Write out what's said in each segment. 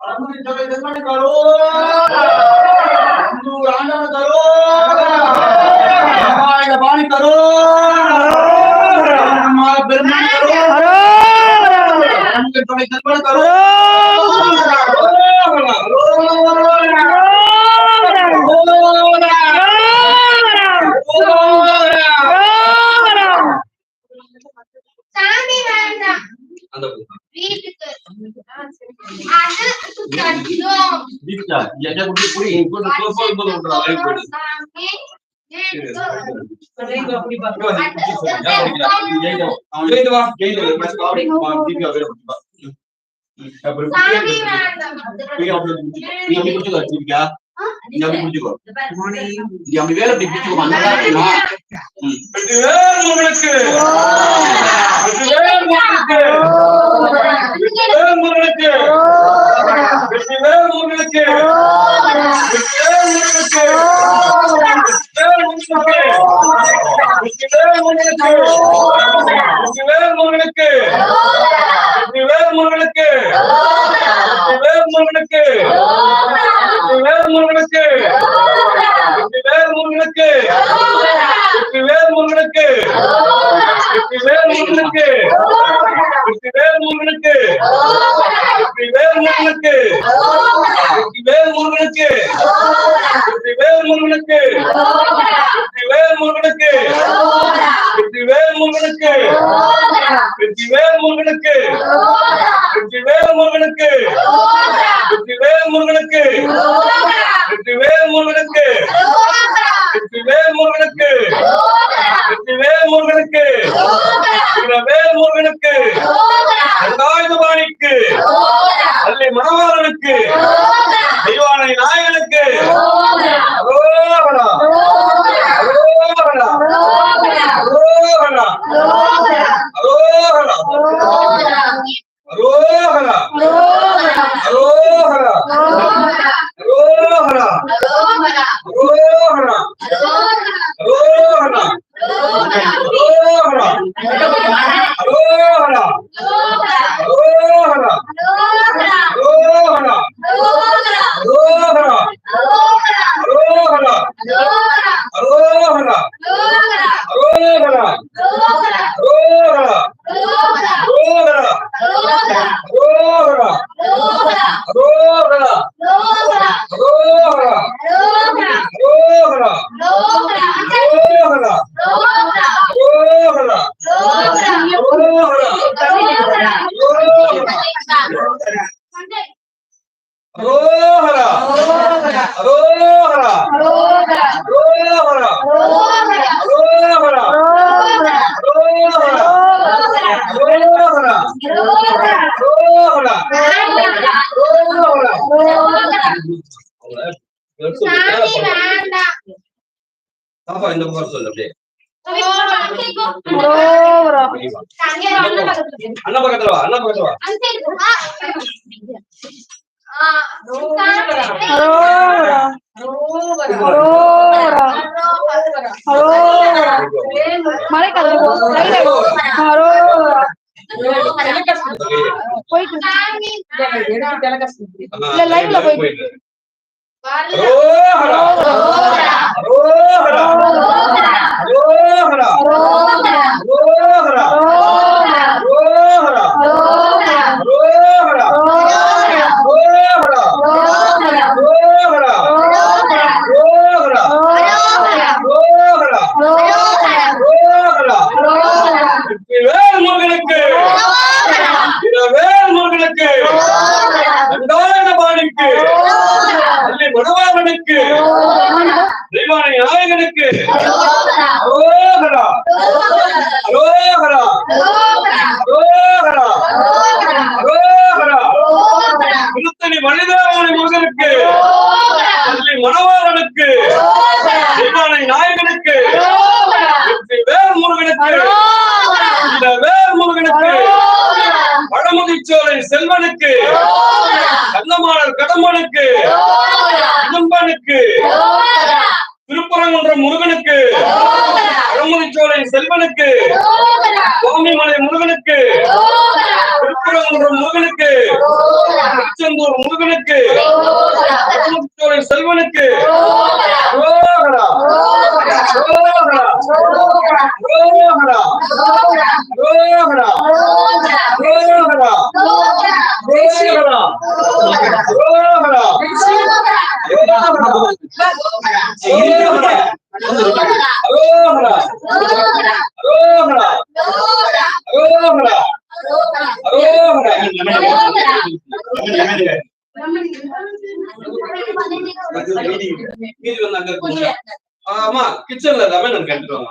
అందరూ ఎదురుపడి కరో అందరూ ఆనంద కరో ఆయన బాణి కరో బ్రహ్మ కరో అందరూ ఎదురుపడి కరో யோசிச்சா என்ன குட்டி புடி? கொண்டு கோபம் போது ஒன்றா வாய் போடு. வேலை வேல் முருகனுக்கு வேல் முருகனுக்கு. வேல் முருகனுக்கு. வேல் முருகனுக்கு. வேல் முருகனுக்கு. வேல் முருகனுக்கு. வேல் முருகனுக்கு. ரெண்டாயுதபாணிக்கு அல்லி மணவாளனுக்கு தெய்வானை நாயகனுக்கு. அரோகரா. அரோகரா. அரோகரா. அரோகரா அரோகரா அரோகரா அரோகரா அரோகரா அரோகரா அரோகரா அரோகரா அரோகரா அரோகரா அரோகரா ಅನ್ನ ಬಗದಲ್ವಾ ಅನ್ನ ಬಗದಲ್ವಾ ಮಳೆ ಕಲ್ போயிட்டு இல்ல லைவ்ல போயிட்டு முருகனுக்கு வேல் முருகனுக்கு ஆமா கிச்சன்ல லெமன் கண்டுவாங்க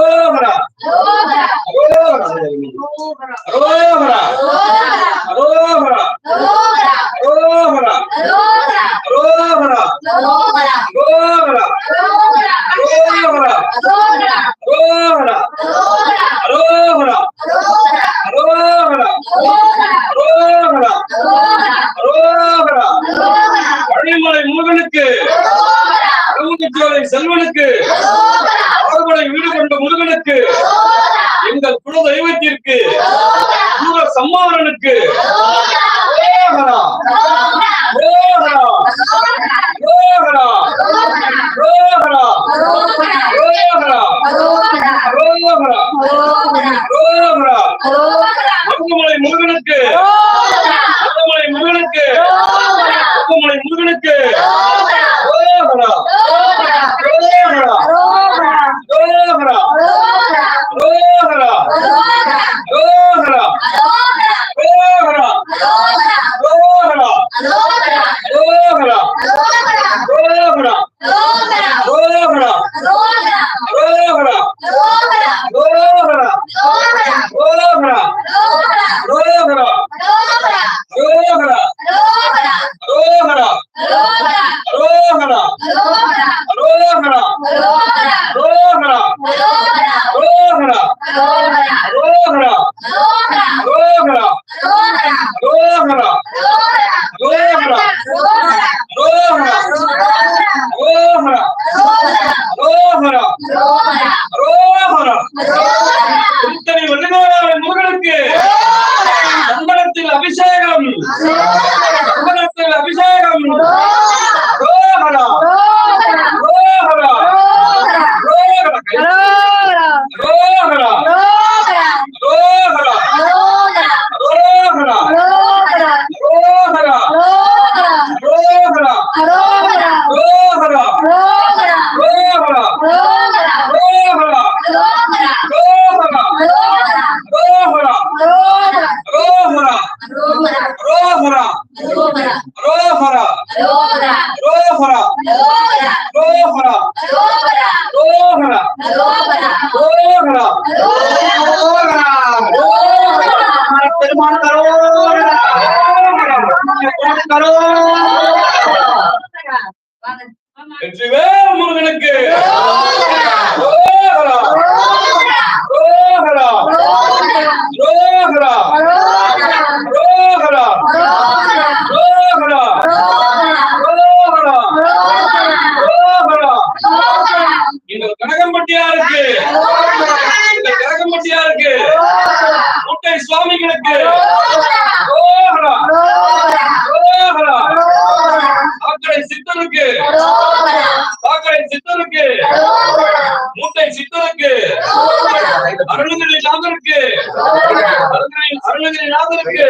Laura! அருணகிரிநாதருக்கு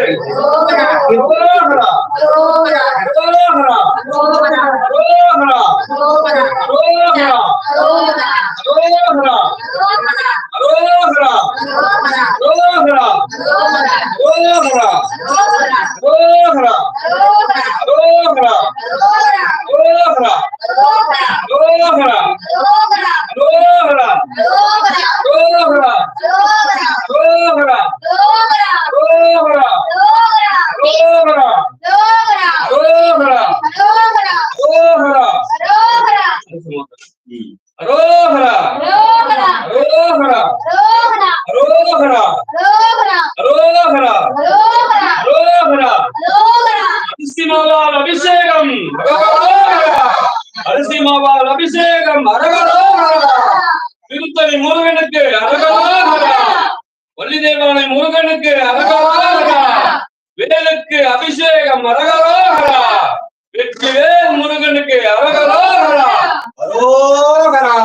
Oh, மாவால் அபிஷேகம். அரகரோ திருத்தணி முருகனுக்கு அரகரோ வள்ளி முருகனுக்கு அரகரோ வேலுக்கு அபிஷேகம் அரகரோ வெற்றி வேல் முருகனுக்கு அரகரோ அரோகரா.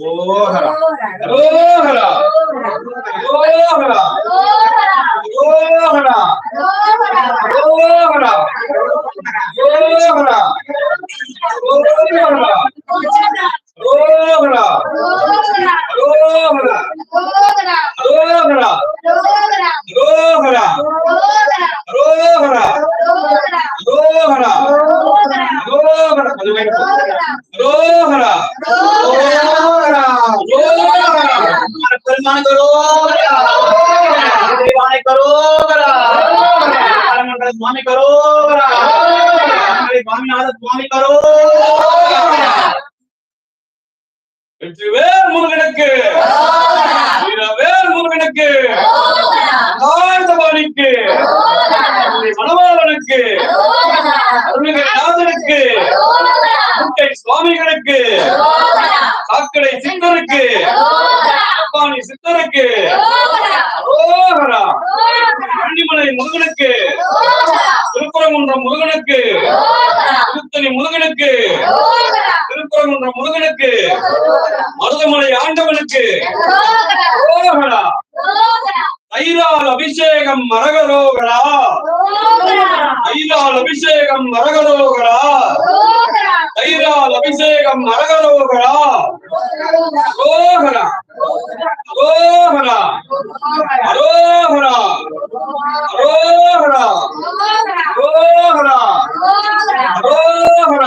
ஓஹரா ஓஹரா ஓஹரா நாதனுக்கு சுவாமிகளுக்கு சாக்கடை சித்தருக்கு அப்பானி சித்தருக்கு பள்ளிமலை முருகனுக்கு திருப்பரங்குன்றம் முருகனுக்கு திருத்தணி முருகனுக்கு திருப்பரங்குன்றம் முருகனுக்கு மருதமலை ஆண்டவனுக்கு ఐరాల అభిషేకం మరగరోగరా ఐరాల అభిషేకం మరగరోగరా ఐరాల అభిషేకం మరగరోగరా రోహర రోహర అరోహర అరోహర రోహర అరోహర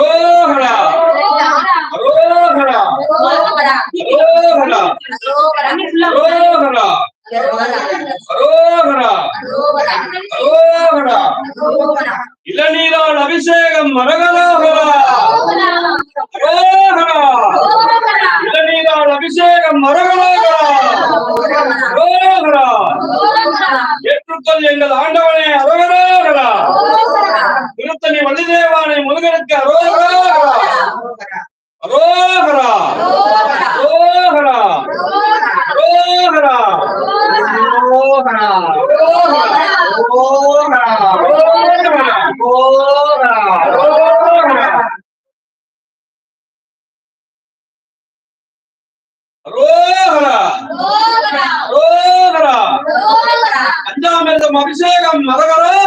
করো అభిషేకం మరగరా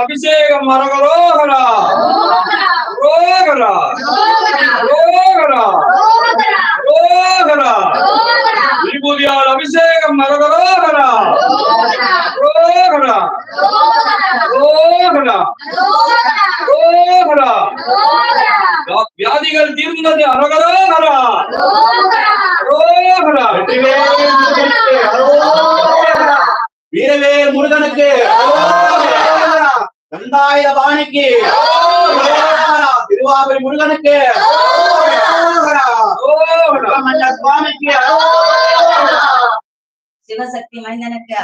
అభిషేక మరొకరు சுவாமிக்கு. சிவசக்தி மைந்தனுக்கு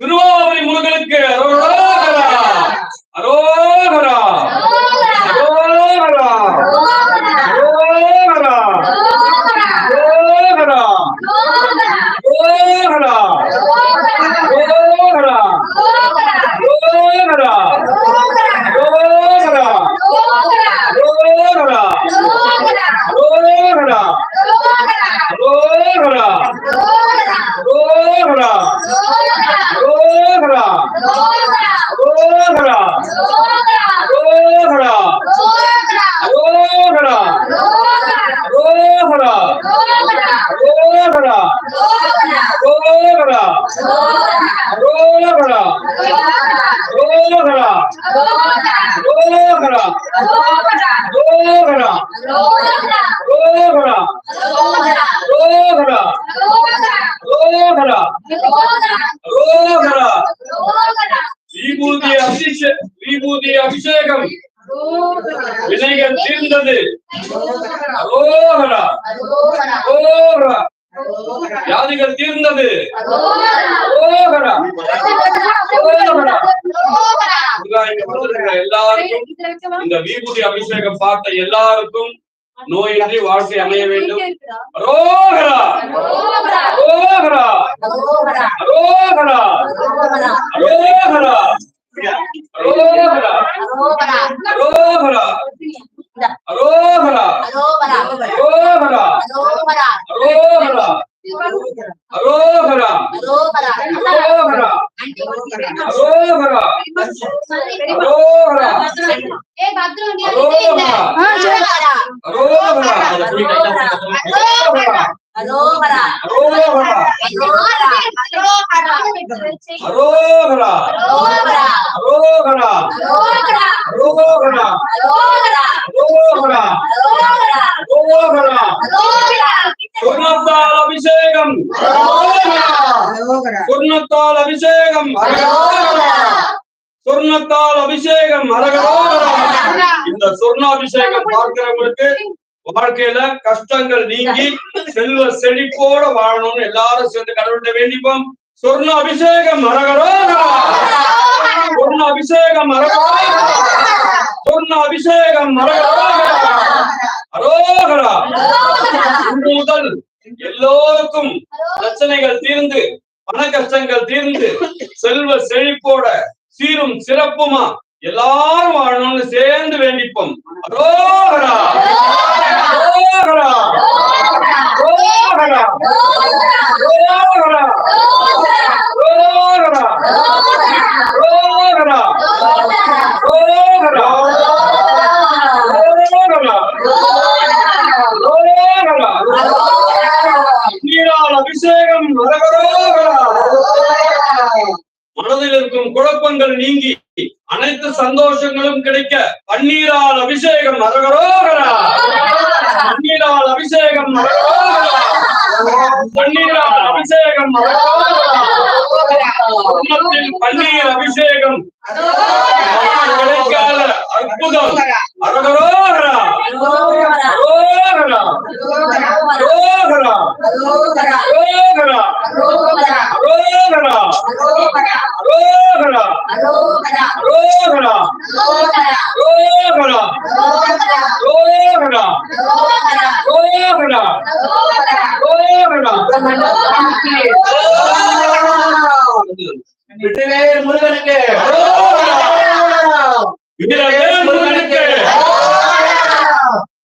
திருவாவூரை முருகனுக்கு அரோகரா! அரோகரா. அரோகரா! அரோகரா. அரோகரா! ローカラー அபிஷேகம் பார்த்த எல்லாருக்கும் நோயின்றி வாழ்க்கை அமைய வேண்டும் அரோகரா அரோகரா அரோகரா அரோகரா அரோகரா அரோகரா அரோகரா அரோகரா ஏ பத்ரம் நீ அரோகரா அரோகரா அரோகரா அரோகரா அரோகரா அரோகரா அரோகரா சொர்ணத்தால் அபிஷேகம் சொர்ணத்தால் அபிஷேகம் சொர்ணத்தால் அபிஷேகம் அரகரோகரா இந்த சொர்ணாபிஷேகம் பார்க்கிறவங்களுக்கு வாழ்க்கையில கஷ்டங்கள் நீங்கி செல்வ செழிப்போட வாழணும்னு எல்லாரும் சேர்ந்து கடவுள்கிட்ட வேண்டிப்போம். சொர்ண அபிஷேகம் மரகரோ. சொர்ண அபிஷேகம் மரகரோ. சொர்ண அபிஷேகம் மரகரோ. அரோகரா. இன்று முதல் எல்லோருக்கும் பிரச்சனைகள் தீர்ந்து பண கஷ்டங்கள் தீர்ந்து செல்வ செழிப்போட சீரும் சிறப்புமா எல்லாரும் வாழணும்னு சேர்ந்து வேண்டிப்போம். அரோகரா. அரோகரா அரோகரா அரோகரா அரோகரா அரோகரா அரோகரா அரோகரா அரோகரா நீரால் அபிஷேகம் அரகரோகரா மனதில் இருக்கும் குழப்பங்கள் நீங்கி அனைத்து சந்தோஷங்களும் கிடைக்க பன்னீரால் அபிஷேகம் அரகரோகரா பன்னீரால் அபிஷேகம் பன்னீரால் அபிஷேகம் பன்னீர் அபிஷேகம். கிடைக்காத அற்புதம் விட்டுவே முருகனுக்கு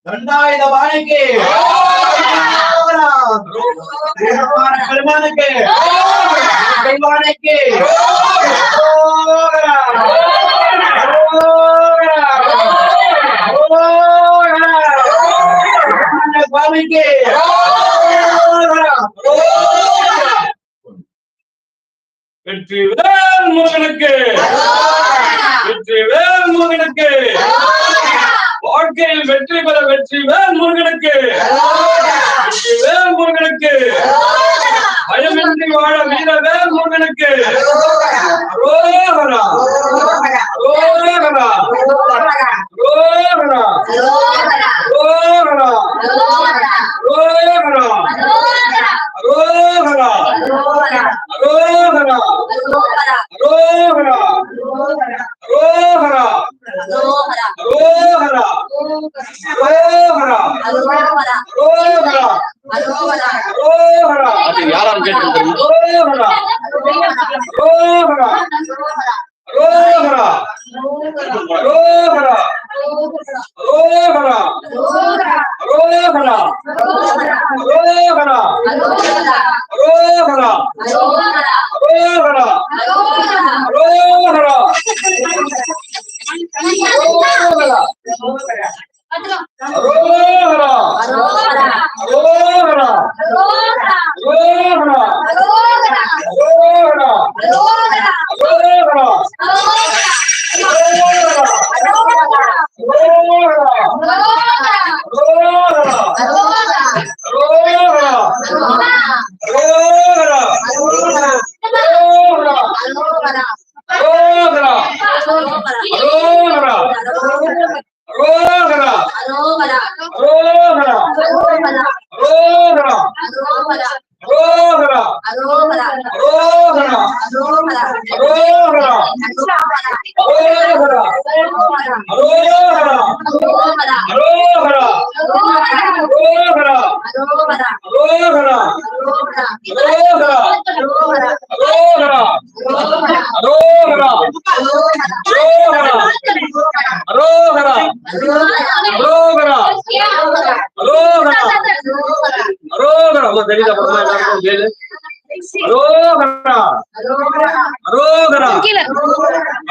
தண்டாயுத பாணிக்கு பெருமானுக்கு. பெருமானுக்கு சுவாமிக்கு வெற்றி வேல் முருகனுக்கு வெற்றி வேல் முருகனுக்கு வாழ்க்கையில் வெற்றி பெற வெற்றி வேல் முருகனுக்கு வெற்றி வேல் முருகனுக்கு பயமின்றி வாழ வீர வேல் முருகனுக்கு ரோகரா ரோகரா ரோகரா ரோகரா ரோகரா முருகனுக்கு வாழ்க்கையில் வெற்றி பெற வெற்றிவேல் முருகனுக்கு வெற்றிவேல் முருகனுக்கு பயமின்றி வாழ வீரவேல் முருகனுக்கு அரோகரா அரோகரா அரோகரா அரோகரா அரோகரா அரோகரா அரோகரா அரோகரா அரோகரா அரோகரா அரோகரா அரோகரா அரோகரா அது யாராலும் கேட்டு அரோகரா அரோகரா அரோகரா அரோகரா அரோகரா அரோகரா அரோகரா அரோகரா அரோகரா அரோகரா அரோகரா அரோகரா அரோகரா Aurora. Aurora. Aurora. Aurora. Aurora. Aurora. Aurora. Aurora. Aurora. Aurora. அம்மா தெரியுதா படமா எல்லாருக்கும் கேளு அரோகரா அரோகரா.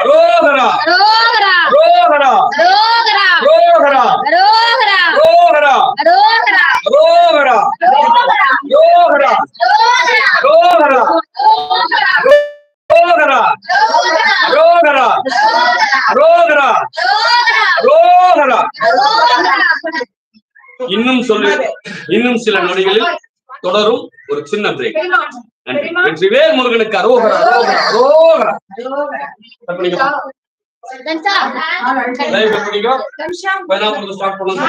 அரோகரா அரோகரா அரோகரா அரோகரா அரோகரா அரோகரா அரோகரா இன்னும் சொல்லு இன்னும் சில நொடிகளில் பெண்களுக்கு அரோகரா அரோகரா அரோகரா. ஸ்டார்ட் பண்ணுங்க